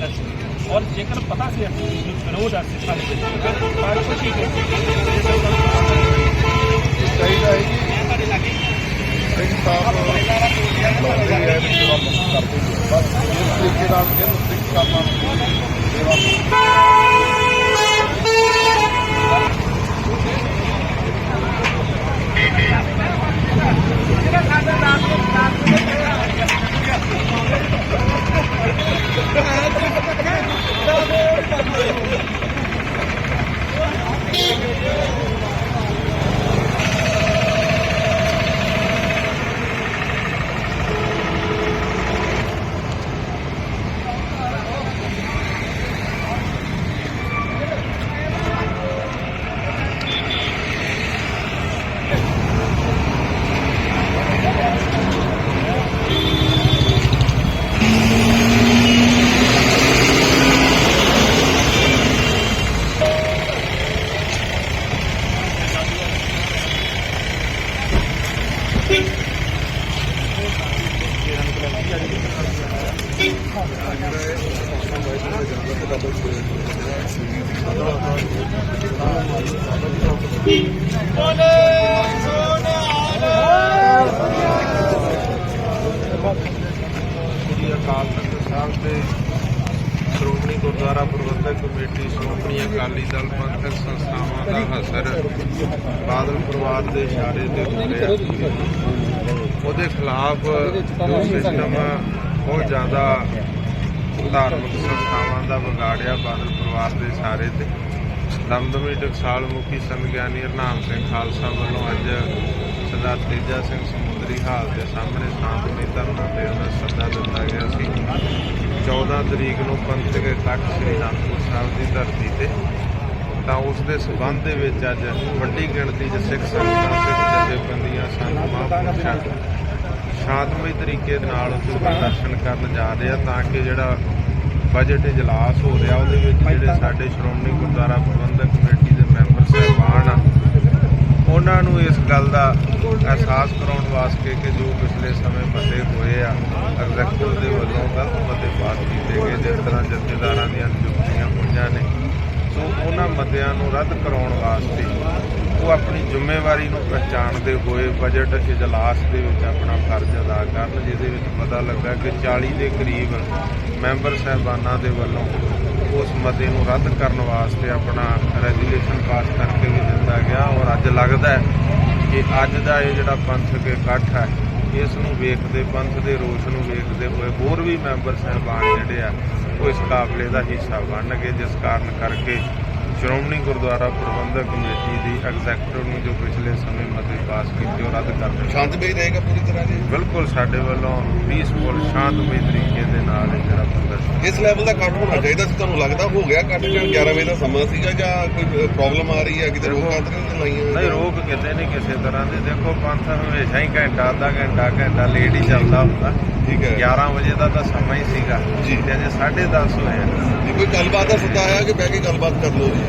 ਕੀਤਾ ਸੀ ਔਰ ਜੇਕਰ ਪਤਾ ਸੀ ਅਸੀਂ ਕਿ ਵਿਰੋਧ ਆ ਸਿੱਖਾਂ ਦੇ ਵਿੱਚ, ਫਿਰ ਪਾਰਟੀ ਠੀਕ ਹੈ ਚਾਹੀਦਾ ਹੈ ਕਿ ਸਿੰਘ ਸਾਹਿਬ ਲਾਉਂਦੇ ਹੈ ਵੀ ਸੇਵਾ ਮੁਕਤ ਕਰਦੇ ਨੇ ਬਸ ਇਸ ਤਰੀਕੇ ਨਾਲ ਇਹਨੂੰ ਸਿੱਖ ਕਰਨਾ ਸੇਵਾ ਮੁਕਤ ਸ੍ਰੀ ਅਕਾਲ ਤਖਤ ਸਾਹਿਬ ਦੇ ਸ਼੍ਰੋਮਣੀ ਗੁਰਦੁਆਰਾ ਪ੍ਰਬੰਧਕ ਕਮੇਟੀ ਸ਼੍ਰੋਮਣੀ ਅਕਾਲੀ ਦਲ ਪੰਥਕ ਸੰਸਥਾਵਾਂ ਦਾ ਹਸਰ ਬਾਦਲ ਪਰਿਵਾਰ ਦੇ ਇਸ਼ਾਰੇ ਤੇ ਹੋ ਰਿਹਾ। ਉਹਦੇ ਖਿਲਾਫ ਜੋ ਸਿਸਟਮ ਬਹੁਤ ਜ਼ਿਆਦਾ ਧਾਰਮਿਕ ਸੰਸਥਾਵਾਂ ਦਾ ਵਿਗਾੜਿਆ ਬਾਦਲ ਪਰਿਵਾਰ ਦੇ ਇਸ਼ਾਰੇ ਤੇ। ਦਮਦਮੀ ਟਕਸਾਲ ਮੁਖੀ ਸੰਤ ਗਿਆਨੀ ਹਰਨਾਮ ਸਿੰਘ ਖਾਲਸਾ ਵੱਲੋਂ ਅੱਜ ਸਰਦਾਰ ਤੇਜਾ ਸਿੰਘ ਸਮੁੰਦਰੀ ਹਾਲ ਦੇ ਸਾਹਮਣੇ ਸ਼ਾਂਤਮਈ ਧਰਨਾ ਦੇਣ ਦਾ ਸੱਦਾ ਦਿੱਤਾ ਗਿਆ ਸੀ। 14 ਤਰੀਕ ਨੂੰ ਪੰਥਕ ਇਕੱਠ ਸ੍ਰੀ ਅਨੰਦਪੁਰ ਸਾਹਿਬ ਦੀ ਧਰਤੀ ਤੇ, ਤਾਂ ਉਸ ਦੇ ਸਬੰਧ ਦੇ ਵਿੱਚ ਅੱਜ ਵੱਡੀ ਗਿਣਤੀ 'ਚ ਸਿੱਖ ਸੰਗਤਾਂ, ਸਿੱਖ ਜਥੇਬੰਦੀਆਂ ਸੰਤ ਮਹਾਂਪੁਰਸ਼ਾਂ ਸ਼ਾਂਤਮਈ ਤਰੀਕੇ ਦੇ ਨਾਲ ਉੱਥੇ ਪ੍ਰਦਰਸ਼ਨ ਕਰਨ ਜਾ ਰਹੇ ਆ, ਤਾਂ ਕਿ ਜਿਹੜਾ ਬਜਟ ਇਜਲਾਸ ਹੋ ਰਿਹਾ, ਉਹਦੇ ਵਿੱਚ ਜਿਹੜੇ ਸਾਡੇ ਸ਼੍ਰੋਮਣੀ ਗੁਰਦੁਆਰਾ ਪ੍ਰਬੰਧਕ ਕਮੇਟੀ ਦੇ ਮੈਂਬਰ ਸਾਹਿਬਾਨ ਆ, ਉਹਨਾਂ ਨੂੰ ਇਸ ਗੱਲ ਦਾ ਅਹਿਸਾਸ ਕਰਾਉਣ ਵਾਸਤੇ ਕਿ ਜੋ ਪਿਛਲੇ ਸਮੇਂ ਮਤੇ ਹੋਏ ਆ ਐਗਜ਼ੈਕਟਿਵ ਦੇ ਵੱਲੋਂ ਗਲਤ ਮਤੇ ਪਾਸ ਕੀਤੇ ਗਏ, ਜਿਸ ਤਰ੍ਹਾਂ ਜਥੇਦਾਰਾਂ ਦੀਆਂ ਨਿਯੁਕਤੀਆਂ ਹੋਈਆਂ ਨੇ ਸੋ ਉਹਨਾਂ ਮਤਿਆਂ ਨੂੰ ਰੱਦ ਕਰਾਉਣ ਵਾਸਤੇ ਉਹ ਆਪਣੀ ਜ਼ਿੰਮੇਵਾਰੀ ਨੂੰ ਪਛਾਣਦੇ ਹੋਏ ਬਜਟ ਇਜਲਾਸ ਦੇ ਵਿੱਚ ਆਪਣਾ ਫਰਜ਼ ਅਦਾ ਕਰਨ, ਜਿਹਦੇ ਵਿੱਚ ਪਤਾ ਲੱਗਾ ਕਿ 40 ਦੇ ਕਰੀਬ ਮੈਂਬਰ ਸਾਹਿਬਾਨਾਂ ਦੇ ਵੱਲੋਂ ਉਸ ਮਤੇ ਨੂੰ ਰੱਦ ਕਰਨ ਵਾਸਤੇ ਆਪਣਾ ਰੈਜ਼ੋਲੂਸ਼ਨ ਪਾਸ ਕਰਕੇ ਵੀ ਦਿੱਤਾ ਗਿਆ ਔਰ ਅੱਜ ਲੱਗਦਾ ਕਿ ਅੱਜ ਦਾ ਇਹ ਜਿਹੜਾ ਪੰਥਕ ਇਕੱਠ ਹੈ, ਇਸ ਨੂੰ ਵੇਖਦੇ, ਪੰਥ ਦੇ ਰੋਸ਼ ਨੂੰ ਵੇਖਦੇ ਹੋਏ ਹੋਰ ਵੀ ਮੈਂਬਰ ਸਾਹਿਬਾਨ ਜਿਹੜੇ ਆ, ਉਹ ਇਸ ਕਾਫਲੇ ਦਾ ਹਿੱਸਾ ਬਣਨਗੇ, ਜਿਸ ਕਾਰਨ ਕਰਕੇ ਸ਼੍ਰੋਮਣੀ ਗੁਰਦੁਆਰਾ ਪ੍ਰਬੰਧਕ ਕਮੇਟੀ ਦੀ ਐਗਜ਼ੈਕਟਿਵ ਨੂੰ ਜੋ ਪਿਛਲੇ ਸਮੇਂ ਮਤੇ ਪਾਸ ਕੀਤੇ ਉਹ ਰੱਦ ਕਰ ਦਿੱਤੇ। ਸ਼ਾਂਤਮਈ ਰਹੇਗਾ ਪੂਰੀ ਤਰ੍ਹਾਂ ਜੀ? ਬਿਲਕੁਲ ਸਾਡੇ ਵੱਲੋਂ ਪੀਸਫੁਲ ਸ਼ਾਂਤਮਈ ਤਰੀਕੇ ਦੇ ਨਾਲ ਇਹ ਜਿਹੜਾ ਪ੍ਰਦਰਸ਼ਨ ਇਸ ਲੈਵਲ ਦਾ ਕੱਟ ਹੋਣਾ ਚਾਹੀਦਾ ਸੀ ਤੁਹਾਨੂੰ ਲੱਗਦਾ ਹੋ ਗਿਆ ਕੱਟ ਜਾਂ 11 ਵਜੇ ਦਾ ਸਮਾਂ ਸੀਗਾ ਜਾਂ ਕੋਈ ਪ੍ਰੋਬਲਮ ਆ ਰਹੀ ਹੈ ਕਿਤੇ ਰੋਕਾਂ ਤਾਂ ਨਹੀਂ ਲਾਈਆਂ ਨਹੀਂ ਰੋਕ ਕਿਤੇ ਨਹੀਂ ਕਿਸੇ ਤਰ੍ਹਾਂ ਦੀ। ਦੇਖੋ ਪੰਥ ਹਮੇਸ਼ਾ ਹੀ ਘੰਟਾ ਅੱਧਾ ਘੰਟਾ ਘੰਟਾ ਲੇਟ ਹੀ ਚੱਲਦਾ ਹੁੰਦਾ। ਠੀਕ ਹੈ। 11 ਵਜੇ ਦਾ ਤਾਂ ਸਮਾਂ ਹੀ ਸੀਗਾ। ਜੀ। ਤੇ ਅਜੇ 10:30 ਹੋਏ ਆ। ਜੀ ਕੋਈ ਗੱਲਬਾਤ ਦਾ ਸੱਦਾ ਆਇਆ ਕਿ ਬਹਿ ਕੇ ਗੱਲਬਾਤ ਕਰ ਲਓ ਜੀ?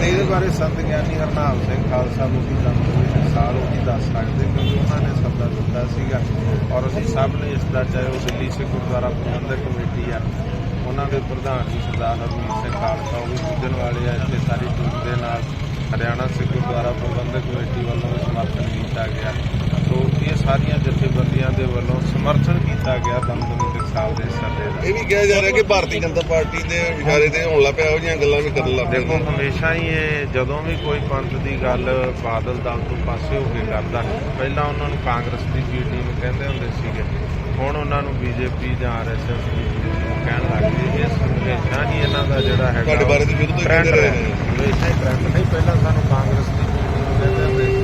ਤੇ ਇਹਦੇ ਬਾਰੇ ਸੰਤ ਗਿਆਨੀ ਹਰਨਾਮ ਸਿੰਘ ਖਾਲਸਾ ਮੁਖੀ ਜਨਮ ਸਾਲ ਉਹ ਹੀ ਦੱਸ ਸਕਦੇ ਕਿਉਂਕਿ ਉਹਨਾਂ ਨੇ ਸੱਦਾ ਦਿੱਤਾ ਸੀਗਾ। ਔਰ ਅਸੀਂ ਸਭ ਨੇ ਇਸ ਦਾ, ਚਾਹੇ ਉਹ ਦਿੱਲੀ ਸਿੱਖ ਗੁਰਦੁਆਰਾ ਪ੍ਰਬੰਧਕ ਕਮੇਟੀ ਆ, ਉਹਨਾਂ ਦੇ ਪ੍ਰਧਾਨ ਜੀ ਸਰਦਾਰ ਹਰਮੀਤ ਸਿੰਘ ਖਾਲਸਾ, ਉਹ ਵੀ ਪੁੱਜਣ ਵਾਲੇ ਆ ਇੱਥੇ ਸਾਰੀ ਟੀਮ ਦੇ ਨਾਲ। ਹਰਿਆਣਾ ਸਿੱਖ ਗੁਰਦੁਆਰਾ ਪ੍ਰਬੰਧਕ ਕਮੇਟੀ ਵੱਲੋਂ ਵੀ ਸਮਰਥਨ ਕੀਤਾ ਗਿਆ। ਸਾਰੀਆਂ ਜਥੇਬੰਦੀਆਂ ਦੇ ਵੱਲੋਂ ਸਮਰਥਨ ਕੀਤਾ ਗਿਆ ਦਮਦਮੀ ਦੇ ਸਾਹਿਬ ਦੇ ਸੱਦੇ ਦਾ ਇਹ ਵੀ ਕਿਹਾ ਜਾ ਰਿਹਾ ਕਿ ਭਾਰਤੀ ਜਨਤਾ ਪਾਰਟੀ ਦੇ ਇਸ਼ਾਰੇ ਤੇ ਹੋਣ ਲੱਗ ਪਿਆ ਉਹ ਜਿਹੀਆਂ ਗੱਲਾਂ ਵੀ ਕਰਨ ਲੱਗ ਦੇਖੋ ਹਮੇਸ਼ਾ ਹੀ ਇਹ ਜਦੋਂ ਵੀ ਕੋਈ ਪੰਥ ਦੀ ਗੱਲ ਬਾਦਲ ਦਲ ਤੋਂ ਪਾਸੇ ਹੋ ਕੇ ਕਰਦਾ ਪਹਿਲਾਂ ਉਹਨਾਂ ਨੂੰ ਕਾਂਗਰਸ ਦੀ ਬੀ ਟੀਮ ਕਹਿੰਦੇ ਹੁੰਦੇ ਸੀਗੇ ਹੁਣ ਉਹਨਾਂ ਨੂੰ ਬੀਜੇਪੀ ਜਾਂ ਆਰਐਸਐਸ ਦੀ ਕਹਿਣ ਲੱਗ ਗਏ ਇਸ ਹਮੇਸ਼ਾ ਹੀ ਇਹਨਾਂ ਦਾ ਜਿਹੜਾ ਹੈਗਾ ਤੁਹਾਡੇ ਬਾਰੇ ਤਾਂ ਸ਼ੁਰੂ ਤੋਂ ਹੀ ਕਹਿੰਦੇ ਰਹੇ। ਨੇ। ਹਮੇਸ਼ਾ ਹੀ ਟ੍ਰੈਂਡ ਨਹੀਂ ਪਹਿਲਾਂ ਸਾਨੂੰ ਕਾਂਗਰਸ ਦੀ B team ਕਹਿੰਦੇ ਹੁੰਦੇ।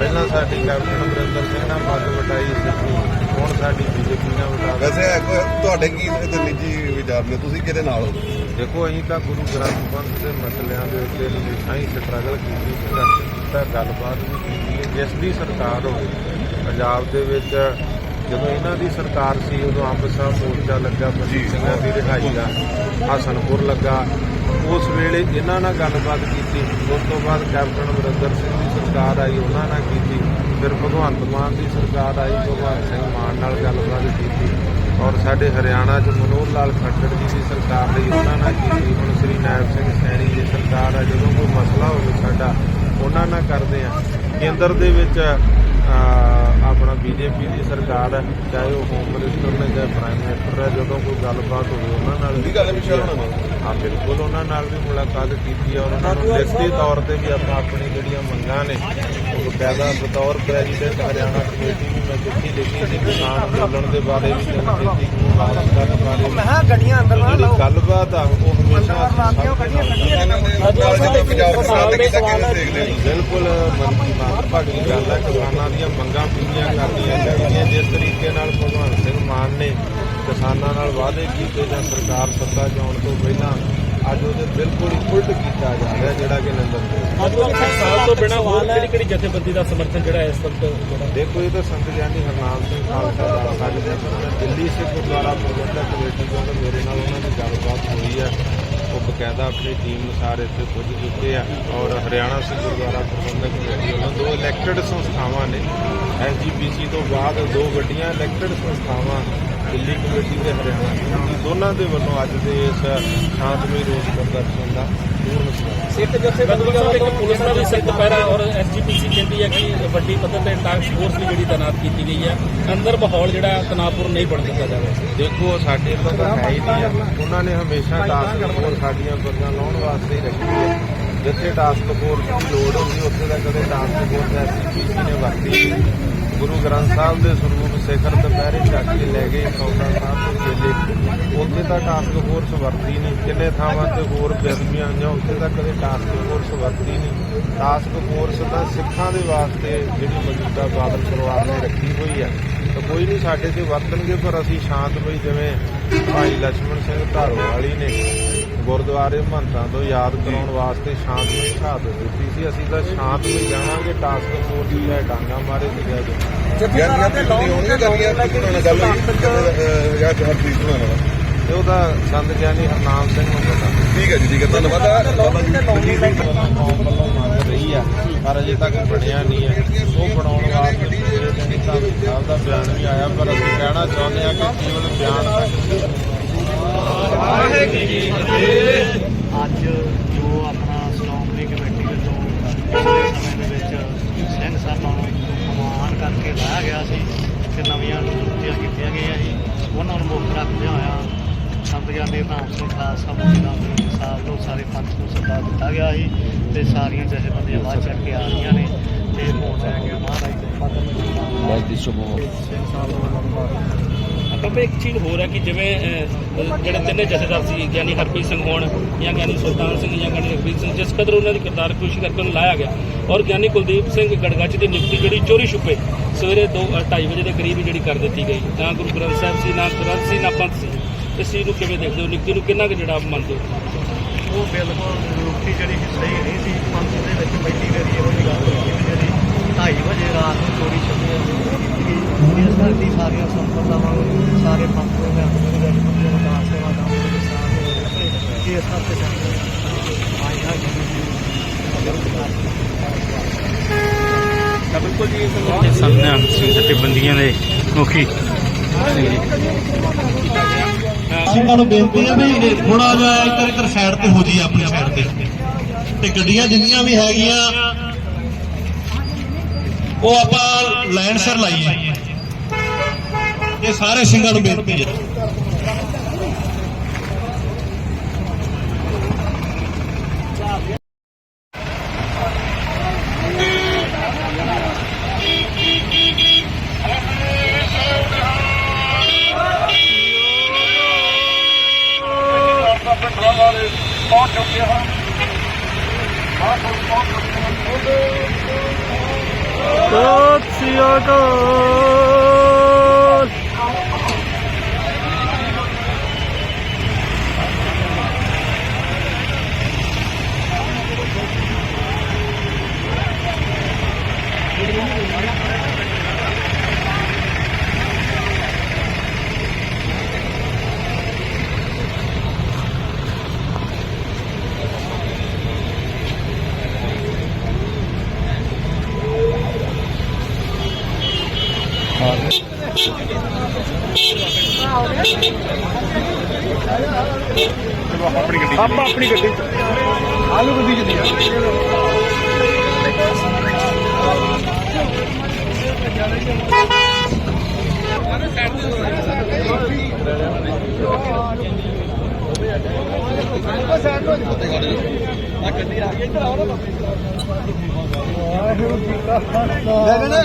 ਪਹਿਲਾਂ ਸਾਡੀ ਕੈਪਟਨ ਅਮਰਿੰਦਰ ਸਿੰਘ ਨਾਲ ਪੱਗ ਵਟਾਈ ਸੀ ਹੁਣ ਸਾਡੀ ਬੀਜੇਪੀ ਨਾਲ ਵਟਾ ਵੈਸੇ ਇੱਕ ਤੁਹਾਡੇ ਕੀ ਇਹਦੇ ਨਿੱਜੀ ਵਿਚਾਰ ਨੇ ਤੁਸੀਂ ਕਿਹਦੇ ਨਾਲ ਹੋ? ਦੇਖੋ ਅਸੀਂ ਤਾਂ ਗੁਰੂ ਗ੍ਰੰਥ ਪੰਥ ਦੇ ਮਸਲਿਆਂ ਦੇ ਉੱਤੇ ਹਮੇਸ਼ਾ ਹੀ ਸਟਰਗਲ ਕੀਤੀ ਸੰਘਰਸ਼ ਕੀਤਾ ਗੱਲਬਾਤ ਵੀ ਕੀਤੀ ਹੈ। ਜਿਸ ਦੀ ਸਰਕਾਰ ਹੋਵੇ ਪੰਜਾਬ ਦੇ ਵਿੱਚ ਜਦੋਂ ਇਹਨਾਂ ਦੀ ਸਰਕਾਰ ਸੀ ਉਦੋਂ ਅੰਬ ਸਾਹਿਬ ਮੋਰਚਾ ਲੱਗਾ ਬਲਜੀਤ ਸਿੰਘਾਂ ਦੀ ਰਿਹਾਈ ਦਾ ਹਸਨਪੁਰ ਲੱਗਾ ਉਸ ਵੇਲੇ ਇਹਨਾਂ ਨਾਲ ਗੱਲਬਾਤ ਕੀਤੀ। ਉਸ ਤੋਂ ਬਾਅਦ ਕੈਪਟਨ ਅਮਰਿੰਦਰ ਸਿੰਘ ਦੀ ਸਰਕਾਰ ਆਈ ਉਹਨਾਂ ਨਾਲ ਕੀਤੀ। ਫਿਰ ਭਗਵੰਤ ਮਾਨ ਦੀ ਸਰਕਾਰ ਆਈ ਭਗਵੰਤ ਸਿੰਘ ਮਾਨ ਨਾਲ ਗੱਲਬਾਤ ਕੀਤੀ। ਔਰ ਸਾਡੇ ਹਰਿਆਣਾ 'ਚ ਮਨੋਹਰ ਲਾਲ ਖੱਟੜ ਜੀ ਦੀ ਸਰਕਾਰ ਲਈ ਉਹਨਾਂ ਨਾਲ ਕੀਤੀ। ਹੁਣ ਸ੍ਰੀ ਨਾਇਬ ਸਿੰਘ ਸੈਣੀ ਦੀ ਸਰਕਾਰ ਆ ਜਦੋਂ ਕੋਈ ਮਸਲਾ ਹੋਵੇ ਸਾਡਾ ਉਹਨਾਂ ਨਾਲ ਕਰਦੇ ਆ। ਕੇਂਦਰ ਦੇ ਵਿੱਚ ਆਪਣਾ ਬੀਜੇਪੀ ਦੀ ਸਰਕਾਰ ਹੈ ਚਾਹੇ ਉਹ ਹੋਮ ਮਿਨਿਸਟਰ ਨੇ ਚਾਹੇ ਪ੍ਰਾਈਮ ਮਿਨਿਸਟਰ ਹੈ ਜਦੋਂ ਕੋਈ ਗੱਲਬਾਤ ਹੋਵੇ ਉਹਨਾਂ ਨਾਲ ਵੀ ਗੱਲ ਹੈ ਹਾਂ ਬਿਲਕੁਲ ਉਹਨਾਂ ਨਾਲ ਵੀ ਮੁਲਾਕਾਤ ਕੀਤੀ ਔਰ ਉਹਨਾਂ ਨੂੰ ਲਿਖਤੀ ਤੌਰ ਤੇ ਵੀ ਆਪਾਂ ਆਪਣੀ ਜਿਹੜੀਆਂ ਮੰਗਾਂ ਨੇ ਉਹ ਬਕਾਇਦਾ ਬਤੌਰ ਪ੍ਰੈਜ਼ੀਡੈਂਟ ਹਰਿਆਣਾ ਕਮੇਟੀ ਨੂੰ ਮੈਂ ਚਿੱਠੀ ਲਿਖੀ ਸੀ ਕਿਸਾਨ ਅੰਦੋਲਨ ਦੇ ਬਾਰੇ ਵੀ ਜਨਖੇਤੀ ਨੂੰ ਵਾਪਸ ਕਰਨ ਬਾਰੇ ਵੀ। ਹਾਂ ਗੱਡੀਆਂ ਅੰਦਰ ਨਾ ਜਿਹੜੀ ਗੱਲਬਾਤ ਆ ਉਹ ਹਮੇਸ਼ਾ ਅਸੀਂ ਸਭ ਦੇ ਪੰਜਾਬ ਸਰਕਾਰ ਬਿਲਕੁਲ ਭਾਗੀ ਗੱਲ ਹੈ ਕਿਸਾਨਾਂ ਦੀਆਂ ਮੰਗਾਂ ਪੂਰੀਆਂ ਕਰਨੀਆਂ ਚਾਹੀਦੀਆਂ ਜਿਸ ਤਰੀਕੇ ਨਾਲ ਭਗਵੰਤ ਸਿੰਘ ਮਾਨ ਨੇ ਕਿਸਾਨਾਂ ਨਾਲ ਵਾਅਦੇ ਕੀਤੇ ਜਾਂ ਸਰਕਾਰ ਸੱਤਾ 'ਚ ਆਉਣ ਤੋਂ ਪਹਿਲਾਂ ਅੱਜ ਉਹਦੇ ਬਿਲਕੁਲ ਉਲਟ ਕੀਤਾ ਜਾ ਰਿਹਾ ਜਿਹੜਾ ਕਿ ਕੱਲ੍ਹ ਸਾਲ ਤੋਂ ਬਿਨਾ ਹੋਰ ਕਿਹੜੀ ਕਿਹੜੀ ਜਥੇਬੰਦੀ ਦਾ ਸਮਰਥਨ ਜਿਹੜਾ ਇਸ ਵਕਤ ਦੇਖੋ ਇਹ ਤਾਂ ਸੰਤ ਗਿਆਨੀ ਹਰਨਾਮ ਸਿੰਘ ਖਾਲਸਾ ਦਾ ਸਾਡੇ ਦਿੱਲੀ ਸਿੱਖ ਗੁਰਦੁਆਰਾ ਪ੍ਰਬੰਧਕ ਕਮੇਟੀ ਤੋਂ ਮੇਰੇ ਨਾਲ ਉਹਨਾਂ ਦੀ ਗੱਲਬਾਤ ਹੋਈ ਹੈ ਉਹ ਬਕਾਇਦਾ ਆਪਣੀ ਟੀਮ ਅਨੁਸਾਰ ਇੱਥੇ ਪੁੱਜ ਚੁੱਕੇ ਆ ਔਰ ਹਰਿਆਣਾ ਸਿੱਖ ਗੁਰਦੁਆਰਾ ਪ੍ਰਬੰਧਕ ਕਮੇਟੀ ਵੱਲੋਂ ਦੋ ਇਲੈਕਟਡ ਸੰਸਥਾਵਾਂ ਨੇ। ਐਸਜੀਪੀਸੀ ਤੋਂ ਬਾਅਦ ਦੋ ਵੱਡੀਆਂ ਇਲੈਕਟਡ ਸੰਸਥਾਵਾਂ ਦਿੱਲੀ ਕਮੇਟੀ ਤੇ ਹਰਿਆਣਾ ਕਮੇਟੀ ਦੋਨਾਂ ਦੇ ਵੱਲੋਂ ਅੱਜ ਦੇ ਇਸ ਸ਼ਾਂਤਮਈ ਰੋਸ ਪ੍ਰਦਰਸ਼ਨ ਦਾ ਪੂਰਨ ਸਵਾਗਤ। ਸਿੱਖ ਜਥੇਬੰਦੀਆਂ ਵੱਲੋਂ ਇੱਕ ਪੁਲਿਸ ਦਾ ਵੀ ਸਖਤ ਪਹਿਰਾ ਔਰ ਐਸਜੀਪੀਸੀ ਕਹਿੰਦੀ ਹੈ ਕਿ ਵੱਡੀ ਪੱਧਰ ਤੇ ਟਾਸਕ ਫੋਰਸ ਵੀ ਜਿਹੜੀ ਤਾਇਨਾਤ ਕੀਤੀ ਗਈ ਹੈ ਅੰਦਰ ਮਾਹੌਲ ਜਿਹੜਾ ਤਣਾਅਪੂਰਨ ਨਹੀਂ ਬਣ ਦਿੱਤਾ ਜਾਵੇ। ਦੇਖੋ ਸਾਡੇ ਤੋਂ ਤਾਂ ਹੈ ਹੀ ਨਹੀਂ ਆ। ਉਹਨਾਂ ਨੇ ਹਮੇਸ਼ਾ ਟਾਸਕ ਫੋਰਸ ਸਾਡੀਆਂ ਗੱਲਾਂ ਲਾਉਣ ਵਾਸਤੇ ਹੀ ਰੱਖੀ ਹੈ। ਜਿੱਥੇ ਟਾਸਕ ਫੋਰਸ ਦੀ ਲੋੜ ਹੁੰਦੀ ਉੱਥੇ ਤਾਂ ਕਦੇ ਟਾਸਕ ਫੋਰਸ ਐਸਪੀਸੀ ਨੇ ਵਰਤੀ ਨਹੀਂ। ਗੁਰੂ ਗ੍ਰੰਥ ਸਾਹਿਬ ਦੇ ਸਰੂਪ ਸਿਖਰ ਦੁਪਹਿਰੇ ਚੱਕ ਕੇ ਲੈ ਗਏ ਸੌਦਾ ਸਾਹਿਬ ਦੇ ਚੇਲੇ ਉੱਥੇ ਤਾਂ ਟਾਸਕ ਫੋਰਸ ਵਰਤੀ ਨਹੀਂ, ਕਿੰਨੇ ਥਾਵਾਂ ਤੇ ਹੋਰ ਬੇਰਮੀਆਂ ਆਈਆਂ, ਉੱਥੇ ਤਾਂ ਕਦੇ ਟਾਸਕ ਫੋਰਸ ਵਰਤੀ ਨਹੀਂ। ਟਾਸਕ ਫੋਰਸ ਤਾਂ ਸਿੱਖਾਂ ਦੇ ਵਾਸਤੇ ਜਿਹੜੀ ਮੌਜੂਦਾ ਬਾਦਲ ਸਰਕਾਰ ਨੇ ਰੱਖੀ ਹੋਈ ਹੈ ਤਾਂ ਕੋਈ ਨਹੀਂ, ਸਾਡੇ ਤੇ ਵਰਤਣਗੇ, ਪਰ ਅਸੀਂ ਸ਼ਾਂਤਮਈ ਜਿਵੇਂ ਭਾਈ ਲక్ష్మణ ਸਿੰਘ ਧਾਰੋਵਾਲੀ ਨੇ। ਗੁਰਦੁਆਰੇ ਮਹੰਤਾਂ ਤੋਂ ਯਾਦ ਕਰਾਉਣ ਵਾਸਤੇ ਸ਼ਾਂਤਮਈ ਸ਼ਹਾਦਤ ਦਿੱਤੀ ਸੀ। ਅਸੀਂ ਤਾਂ ਸ਼ਾਂਤਮਈ ਜਾਵਾਂਗੇ ਟਾਸਕ ਫੋਰਸ ਦੀ ਲੈ ਡਾਂਗਾ ਮਾਰੇ ਤੇ ਜਾ ਕੇ ਯਾਰ ਯਾਰ ਤੁਸੀਂ ਹੋਣਗੇ ਗੱਲੀਆਂ ਤੁਸੀਂ ਨਾਲ ਗੱਲ ਹੋਈ ਯਾਰ ਹਰਪ੍ਰੀਤ ਸਿੰਘ ਨਾਲ ਤੇ ਉਹਦਾ ਸੰਤ ਗਿਆਨੀ ਹਰਨਾਮ ਸਿੰਘ ਨੂੰ ਪਤਾ। ਠੀਕ ਹੈ ਜੀ ਠੀਕ ਹੈ ਧੰਨਵਾਦ। ਮੰਗ ਰਹੀ ਆ ਪਰ ਅਜੇ ਤੱਕ ਬਣਿਆ ਨਹੀਂ ਹੈ। ਉਹ ਬਣਾਉਣ ਵਾਸਤੇ ਸਾਹਿਬ ਦਾ ਬਿਆਨ ਵੀ ਆਇਆ ਪਰ ਅਸੀਂ ਕਹਿਣਾ ਚਾਹੁੰਦੇ ਆ ਕਿ ਕੇਵਲ ਬਿਆਨ ਤੱਕ ਅੱਜ ਜੋ ਆਪਣਾ ਸ਼੍ਰੋਮਣੀ ਕਮੇਟੀ ਵੱਲੋਂ ਪਿਛਲੇ ਸਮੇਂ ਦੇ ਵਿੱਚ ਸਿੰਘ ਸਾਹਿਬਾਂ ਨੂੰ ਅਪਮਾਨ ਕਰਕੇ ਲਾਇਆ ਗਿਆ ਸੀ ਤੇ ਨਵੀਆਂ ਨਿਯੁਕਤੀਆਂ ਕੀਤੀਆਂ ਗਈਆਂ ਸੀ ਉਹਨਾਂ ਨੂੰ ਮੁੱਖ ਰੱਖਦਿਆਂ ਹੋਇਆ ਸੰਤ ਗਿਆਨੀ ਨਾਮ ਸਿੰਘ ਖਾਲਸਾ ਮੁਖੀ ਦਾ ਸਾਲ ਤੋਂ ਸਾਰੇ ਪੰਥ ਨੂੰ ਸੱਦਾ ਦਿੱਤਾ ਗਿਆ ਸੀ ਤੇ ਸਾਰੀਆਂ ਜਥੇਬੰਦੀਆਂ ਬਾਅਦ ਚੜ ਕੇ ਆ ਰਹੀਆਂ ਨੇ ਤੇ ਵੋਟ ਲੈ ਕੇ ਮਹਾਰਾਜ ਦੇ ਪਦ ਬਾਬਾ, ਇੱਕ ਚੀਜ਼ ਹੋਰ ਹੈ ਕਿ ਜਿਵੇਂ ਜਿਹੜੇ ਤਿੰਨੇ ਜਥੇਦਾਰ ਸੀ ਗਿਆਨੀ ਹਰਪ੍ਰੀਤ ਸਿੰਘ ਹੋਣ ਜਾਂ ਗਿਆਨੀ ਸੁਲਤਾਨ ਸਿੰਘ, ਜਾਂ ਗਿਆਨੀ ਹਰਪ੍ਰੀਤ ਸਿੰਘ, ਜਿਸ ਕਦਰ ਉਹਨਾਂ ਦੀ ਕਿਰਦਾਰ ਖੁਸ਼ੀ ਕਰਕੇ ਉਹਨੂੰ ਲਾਇਆ ਗਿਆ। ਔਰ ਗਿਆਨੀ ਕੁਲਦੀਪ ਸਿੰਘ ਗੜਗੱਜ ਦੀ ਨਿਯੁਕਤੀ ਜਿਹੜੀ ਚੋਰੀ ਛੁਪੇ, ਸਵੇਰੇ 2:30 ਵਜੇ ਦੇ ਕਰੀਬ ਜਿਹੜੀ ਕਰ ਦਿੱਤੀ ਗਈ। ਨਾ ਗੁਰੂ ਗ੍ਰੰਥ ਸਾਹਿਬ ਸੀ, ਨਾ ਗ੍ਰੰਥ ਸੀ, ਨਾ ਪੰਥ ਸੀ। ਇਸ ਚੀਜ਼ ਨੂੰ ਕਿਵੇਂ ਦੇਖਦੇ ਹੋ? ਨਿਯੁਕਤੀ ਨੂੰ ਕਿੰਨਾ ਕੁ ਜਿਹੜਾ ਮੰਨਦੇ ਹੋ? ਉਹ ਬਿਲਕੁਲ ਨਿਯੁਕਤੀ ਜਿਹੜੀ ਸਹੀ ਨਹੀਂ ਸੀ। ਪੰਥ ਦੇ ਵਿੱਚ ਪਹਿਲੀ ਵਾਰੀ ਇਹੋ ਜਿਹੀ ਗੱਲ ਹੋਈ। 2:30 ਵਜੇ ਰਾਤ ਨੂੰ ਚੋਰੀ ਛੱਡੀ ਇਸ ਕਰਕੇ ਸਾਰੀਆਂ ਸੰਪਰਦਾਵਾਂ ਨੂੰ ਸਾਰੇ ਪੰਥ ਦੇ ਮੈਂਬਰਾਂ ਦੇ ਵਿੱਚ ਦਾ ਸੇਵਾ ਦਾ ਉਹ ਸਾਥ ਹੋ ਰਿਹਾ ਕਿ ਇਸ ਹੱਥ ਤੇ ਆਇਆ ਤਾਂ ਬਿਲਕੁਲ ਜੀ ਇਸ ਸੰਨਿਆਨ ਸਿੰਘ ਜਥੇਬੰਦੀਆਂ ਦੇ ਮੁਖੀ। ਸਿੰਘਾਂ ਨੂੰ ਬੇਨਤੀ ਹੈ ਵੀ ਥੋੜਾ ਜਿਹਾ ਇੱਧਰ ਇੱਧਰ ਸਾਈਡ ਤੇ ਹੋ ਜੀ ਆਪਣੀ ਸਾਈਡ ਤੇ। ਤੇ ਗੱਡੀਆਂ ਜਿੰਨੀਆਂ ਵੀ ਹੈਗੀਆਂ ਉਹ ਆਪਾਂ ਲਾਈਨ ਸਿਰ ਲਾਈਏ। ਇਹ ਸਾਰੇ ਸਿੰਘਾਂ ਨੂੰ ਬੇਨਤੀ ਹੈ। go. ਆਪਣੀ ਗੱਡੀ ਆਪਾਂ ਆਪਣੀ ਗੱਡੀ ਆਲੂ ਗੱਡੀ ਜਿੱਦੀ ਆ। ਲੈ ਲੈ ਲੈ